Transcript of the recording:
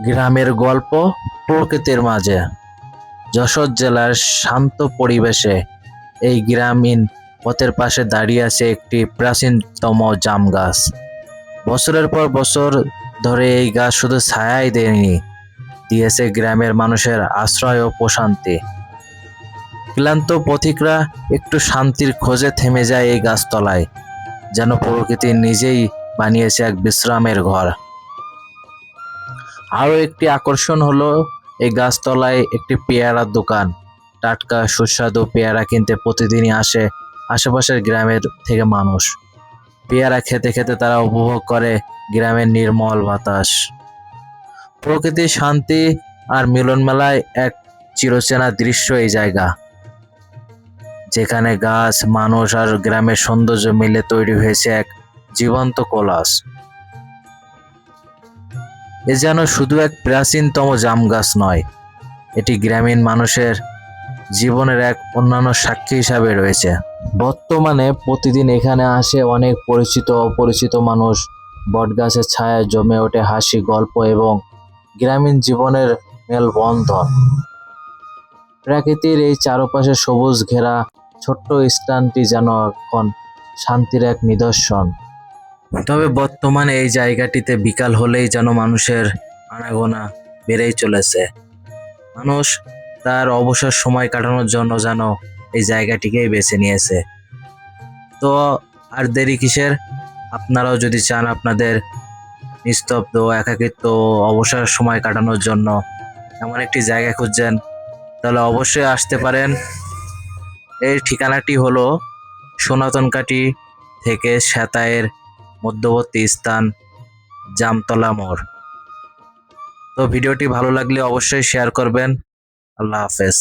গ্রামের গল্প প্রকৃতির মাঝে। যশোর জেলার শান্ত পরিবেশে এই গ্রামীণ পথের পাশে দাঁড়িয়ে আছে একটি প্রাচীনতম জাম গাছ। বছরের পর বছর ধরে এই গাছ শুধু ছায়াই দেয়নি, দিয়েছে গ্রামের মানুষের আশ্রয় ও প্রশান্তি। ক্লান্ত পথিকরা একটু শান্তির খোঁজে থেমে যায় এই গাছতলায়, যেন প্রকৃতি নিজেই বানিয়েছে এক বিশ্রামের ঘর। আরও একটি আকর্ষণ হলো এই গাছতলায় একটি পেয়ারার দোকান। টাটকা, সুস্বাদু পেয়ারা কিনতে প্রতিদিনই আসে আশেপাশের গ্রামের থেকে মানুষ। পেয়ারা খেতে খেতে তারা উপভোগ করে গ্রামের নির্মল বাতাস। প্রকৃতির শান্তি আর মিলন মেলায় এক চিরচেনা দৃশ্য এই জায়গা। যেখানে গাছ, মানুষ আর গ্রামের সৌন্দর্য মিলে তৈরি হয়েছে এক জীবন্ত কোলাস। এ যেন শুধু এক প্রাচীনতম জাম গাছ নয়, এটি গ্রামীণ মানুষের জীবনের এক অন্যান্য সাক্ষী হিসাবে রয়েছে। বর্তমানে প্রতিদিন এখানে আসে অনেক পরিচিত অপরিচিত মানুষ। বটগাছের ছায়ায় জমে ওঠে হাসি, গল্প এবং গ্রামীণ জীবনের মেলবন্ধন। প্রকৃতির এই চারপাশে সবুজ ঘেরা ছোট্ট স্থানটি যেন এখন শান্তির এক নিদর্শন। তবে বর্তমানে এই জায়গাটিতে বিকাল হলেই যেন মানুষের আনাগোনা বেড়েই চলেছে। মানুষ তার অবসর সময় কাটানোর জন্য যেন এই জায়গাটিকেই বেছে নিয়েছে। তো আর দেরি কিসের? আপনারাও যদি চান আপনাদের নিস্তব্ধ, একাকিত্ব অবসর সময় কাটানোর জন্য এমন একটি জায়গা খুঁজছেন, তাহলে অবশ্যই আসতে পারেন। এর ঠিকানাটি হলো সনাতন সনাতনকাটি থেকে শ্যাতায়ের মধ্যবর্তী স্থান জামতলা মোড়। তো ভিডিওটি ভালো লাগলে অবশ্যই শেয়ার করবেন। আল্লাহ হাফেজ।